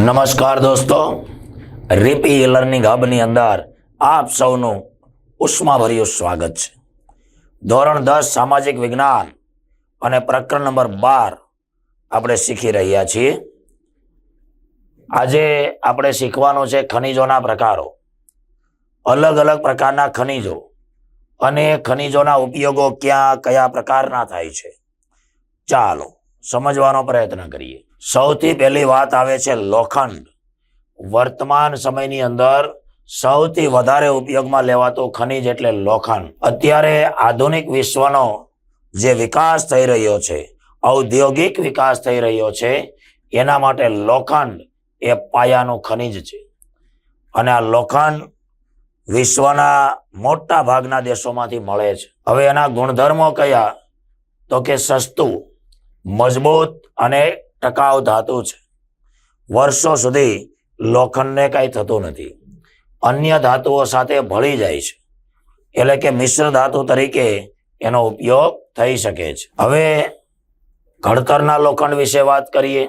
નમસ્કાર દોસ્તો. રીપી લર્નિંગ હબની અંદર આપ સૌનું ઉષ્માભર્યું સ્વાગત છે. ધોરણ દસ, સામાજિક વિજ્ઞાન અને પ્રકરણ નંબર બાર આપણે શીખી રહ્યા છીએ. આજે આપણે શીખવાનું છે ખનિજોના પ્રકારો. અલગ અલગ પ્રકારના ખનિજો અને ખનિજોના ઉપયોગો ક્યાં, કયા પ્રકારના થાય છે. ચાલો સમજવાનો પ્રયત્ન કરીએ. સૌથી પહેલી વાત આવે છે લોખંડ. વર્તમાન સમયની અંદર સૌથી વધારે ઉપયોગમાં લેવાતું ખનિજ એટલે લોખંડ. અત્યારે આધુનિક વિશ્વનો જે વિકાસ થઈ રહ્યો છે, ઔદ્યોગિક વિકાસ થઈ રહ્યો છે, એના માટે લોખંડ એ પાયાનું ખનિજ છે. અને આ લોખંડ વિશ્વના મોટા ભાગના દેશોમાંથી મળે છે. હવે એના ગુણધર્મો કયા? તો કે સસ્તું, મજબૂત અને ટકાઉ ધાતુ છે. વર્ષો સુધી લોખંડને કાંઈ થતું નથી. અન્ય ધાતુઓ સાથે ભળી જાય છે. એટલે કે મિશ્ર ધાતુ તરીકે એનો ઉપયોગ થઈ શકે છે. હવે ઘડતરના લોખંડ વિશે વાત કરીએ.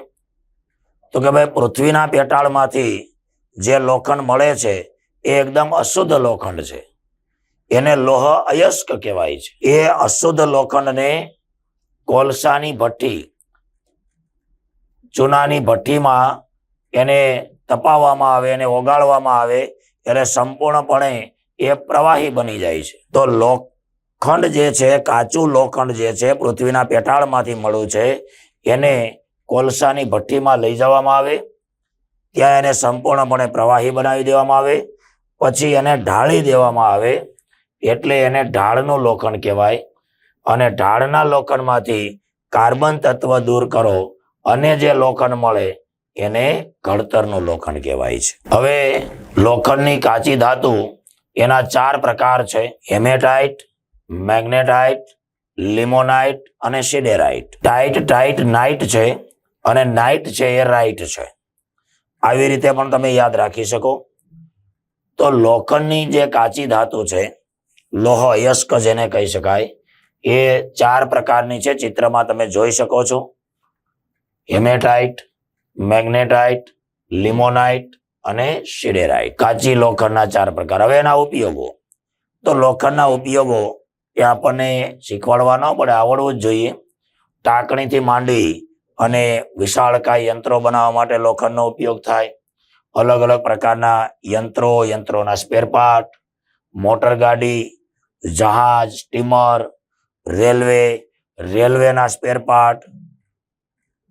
તો કે ભાઈ પૃથ્વીના પેટાળમાંથી જે લોખંડ મળે છે એ એકદમ અશુદ્ધ લોખંડ છે. એને લોહ અયસ્ક કહેવાય છે. એ અશુદ્ધ લોખંડને કોલસાની ભઠ્ઠી ચૂનાની ભઠ્ઠીમાં એને તપાવવામાં આવે, એને ઓગાળવામાં આવે, એટલે સંપૂર્ણપણે એ પ્રવાહી બની જાય છે. તો લોખંડ જે છે, કાચું લોખંડ જે છે, પૃથ્વીના પેટાળમાંથી મળ્યું છે, એને કોલસાની ભઠ્ઠીમાં લઈ જવામાં આવે, ત્યાં એને સંપૂર્ણપણે પ્રવાહી બનાવી દેવામાં આવે, પછી એને ઢાળી દેવામાં આવે, એટલે એને ઢાળનું લોખંડ કહેવાય. અને ઢાળના લોખંડમાંથી કાર્બન તત્વ દૂર કરો અને જે લોખંડ મળે, એને ઘડતરનું લોખંડ કહેવાય છે. હવે, લોખંડની કાચી ધાતુ એના ચાર પ્રકાર છે. હેમેટાઇટ, મેગ્નેટાઇટ, લિમોનાઇટ અને સિડેરાઇટ. ટાઇટ ટાઇટ, નાઇટ છે અને નાઇટ છે એ રાઇટ છે. આવી રીતે પણ તમે યાદ રાખી શકો. તો લોખંડની જે કાચી ધાતુ છે, લોહ અયસ્ક જેને કહી શકાય, એ ચાર પ્રકારની છે. ચિત્રમાં તમે જોઈ શકો છો. હેમેટાઇટ, મેગ્નેટાઇટ, લિમોનાઇટ અને શિડેરાઇટ. કાચી લોખંડના ચાર પ્રકાર. હવે એના ઉપયોગો. તો લોખંડના ઉપયોગો એ આપણને શીખવાડવા ન પડે, આવડવું જ જોઈએ. ટાંકણીથી માંડી અને વિશાળકાય યંત્રો બનાવવા માટે લોખંડનો ઉપયોગ થાય. અલગ અલગ પ્રકારના યંત્રો, યંત્રોના સ્પેરપાર્ટ મોટરગાડી મોટર ગાડી, જહાજ, સ્ટીમર, રેલવે, રેલવેના સ્પેર પાર્ટ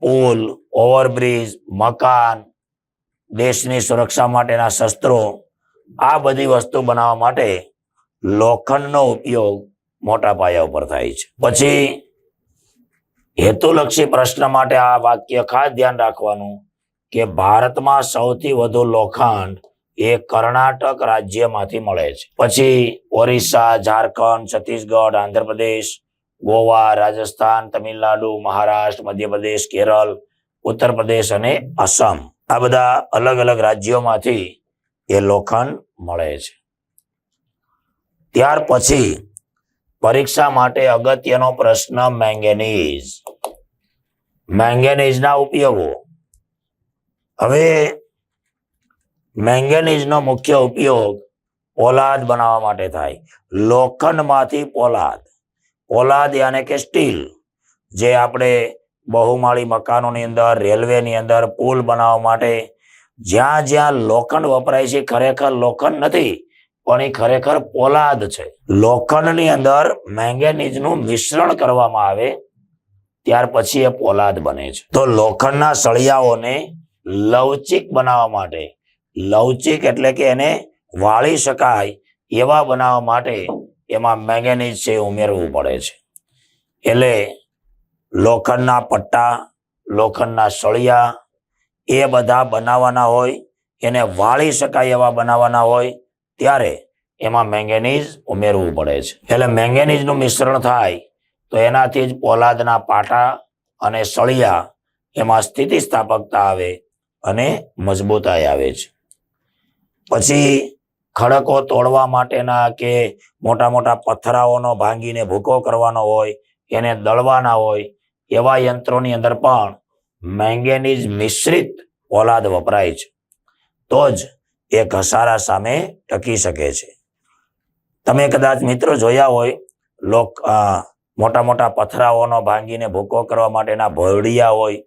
પુલ ઓવરબ્રિજ, મકાન, દેશની સુરક્ષા માટેના શસ્ત્રો, આ બધી વસ્તુ બનાવવા માટે લોખંડનો ઉપયોગ મોટા પાયા ઉપર થાય છે. પછી હેતુલક્ષી પ્રશ્ન માટે આ વાક્ય ખાસ ધ્યાન રાખવાનું કે ભારતમાં સૌથી વધુ લોખંડ એ કર્ણાટક રાજ્યમાંથી મળે છે. પછી ઓરિસ્સા, ઝારખંડ, છત્તીસગઢ, આંધ્રપ્રદેશ ગોવા, રાજસ્થાન, તમિલનાડુ, મહારાષ્ટ્ર, મધ્યપ્રદેશ, કેરળ ઉત્તર પ્રદેશ અને આસામ. આ બધા અલગ અલગ રાજ્યોમાંથી એ લોખંડ મળે છે. ત્યાર પછી પરીક્ષા માટે અગત્યનો પ્રશ્ન મેંગેનીઝ. મેંગેનીઝના ઉપયોગો. હવે મેંગેનીઝનો મુખ્ય ઉપયોગ પોલાદ બનાવવા માટે થાય. લોખંડમાંથી પોલાદ. પોલાદ યાને કે સ્ટીલ, જે આપણે બહુમાળી મકાનોની અંદર, રેલવેની અંદર પુલ બનાવવા માટે જ્યાં જ્યાં લોખંડ વપરાય છે, ખરેખર લોખંડ નથી, પણ એ ખરેખર પોલાદ છે. લોખંડની અંદર મેંગેનીઝનું મિશ્રણ કરવામાં આવે, ત્યાર પછી એ પોલાદ બને છે. તો લોખંડના સળિયાઓને લવચિક બનાવવા માટે, લવચિક એટલે કે એને વાળી શકાય એવા બનાવવા માટે એમાં મેંગેનીઝ છે ઉમેરવું પડે છે. એટલે લોખંડના પટ્ટા, લોખંડના સળિયા, એ બધા બનાવવાના હોય, એને વાળી શકાય એવા બનાવવાના હોય, ત્યારે એમાં મેંગેનીઝ ઉમેરવું પડે છે. એટલે મેંગેનીઝનું મિશ્રણ થાય, તો એનાથી જ પોલાદના પાટા અને સળિયા એમાં સ્થિતિસ્થાપકતા આવે અને મજબૂતાઈ આવે છે. પછી ખડકો તોડવા માટેના કે મોટા મોટા પથરાઓનો ભાંગીને ભૂકો કરવાનો હોય, એને દળવાના હોય, એવા યંત્રોની અંદર પણ મેંગેનીઝ મિશ્રિત પોલાદ વપરાય છે. તો જ એ ઘસારા સામે ટકી શકે છે. તમે કદાચ મિત્રો જોયા હોય, લોક મોટા મોટા પથરાઓનો ભાંગીને ભૂકો કરવા માટેના ભરડિયા હોય,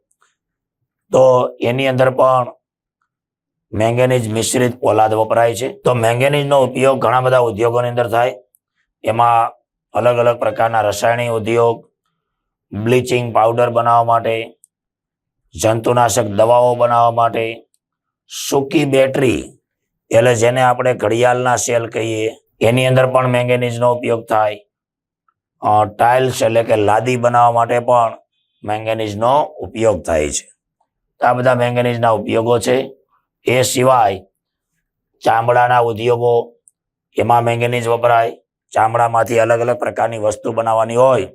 તો એની અંદર પણ મેંગેનીઝ મિશ્રિત પોલાદ વપરાય છે. તો મેંગેનીઝનો ઉપયોગ ઘણા બધા ઉદ્યોગોની અંદર થાય. એમાં અલગ અલગ પ્રકારના રસાયણિક ઉદ્યોગ, બ્લીચિંગ પાવડર બનાવવા માટે, જંતુનાશક દવાઓ બનાવવા માટે, સૂકી બેટરી, એટલે જેને આપણે ઘડિયાળના સેલ કહીએ, એની અંદર પણ મેંગેનીઝનો ઉપયોગ થાય. ટાઇલ્સ એટલે કે લાદી બનાવવા માટે પણ મેંગેનીઝનો ઉપયોગ થાય છે. આ બધા મેંગેનીઝના ઉપયોગો છે. એ સિવાય ચામડાના ઉદ્યોગો એમાં મેંગેનીઝ વપરાય, ચામડામાંથી અલગ અલગ પ્રકારની વસ્તુ બનાવવાની હોય,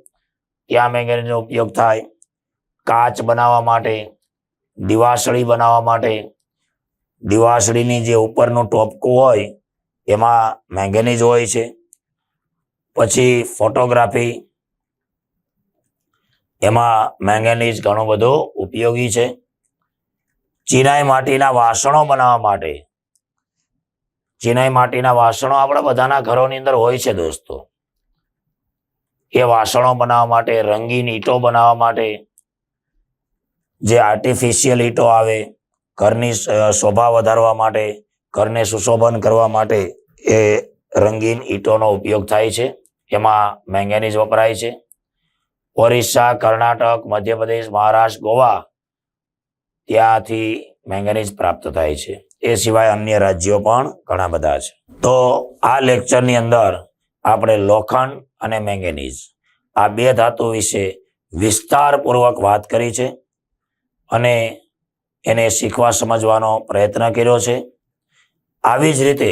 ત્યાં મેંગેનીઝનો ઉપયોગ થાય. કાચ બનાવવા માટે, દિવાસળી બનાવવા માટે, દિવાસળીની જે ઉપરનું ટોપકું હોય, એમાં મેંગેનીઝ હોય છે. પછી ફોટોગ્રાફી એમાં મેંગેનીઝ ઘણો બધો ઉપયોગી છે. ચિનાઈ માટીના વાસણો બનાવવા માટે. ચિનાઈ માટીના વાસણો આપણા બધાના ઘરોની અંદર હોય છે દોસ્તો. એ વાસણો બનાવવા માટે, રંગીન ઈંટો બનાવવા માટે, જે આર્ટિફિશિયલ ઈંટો આવે, ઘરની શોભા વધારવા માટે, ઘરને સુશોભન કરવા માટે એ રંગીન ઈંટોનો ઉપયોગ થાય છે. એમાં મેંગેનીઝ વપરાય છે. ઓરિસ્સા, કર્ણાટક, મધ્યપ્રદેશ, મહારાષ્ટ્ર, ગોવા ત્યાંથી મેંગેનીઝ પ્રાપ્ત થાય છે. એ સિવાય અન્ય રાજ્યો પણ ઘણા બધા છે. તો આ લેક્ચરની અંદર આપણે લોખંડ અને મેંગેનીઝ આ બે ધાતુ વિશે વિસ્તારપૂર્વક વાત કરી છે અને એને શીખવા સમજવાનો પ્રયત્ન કર્યો છે. આવી જ રીતે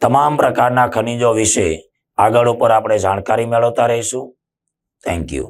તમામ પ્રકારના ખનિજો વિશે આગળ ઉપર આપણે જાણકારી મેળવતા રહીશું. Thank you